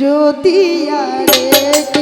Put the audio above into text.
যদি আরেক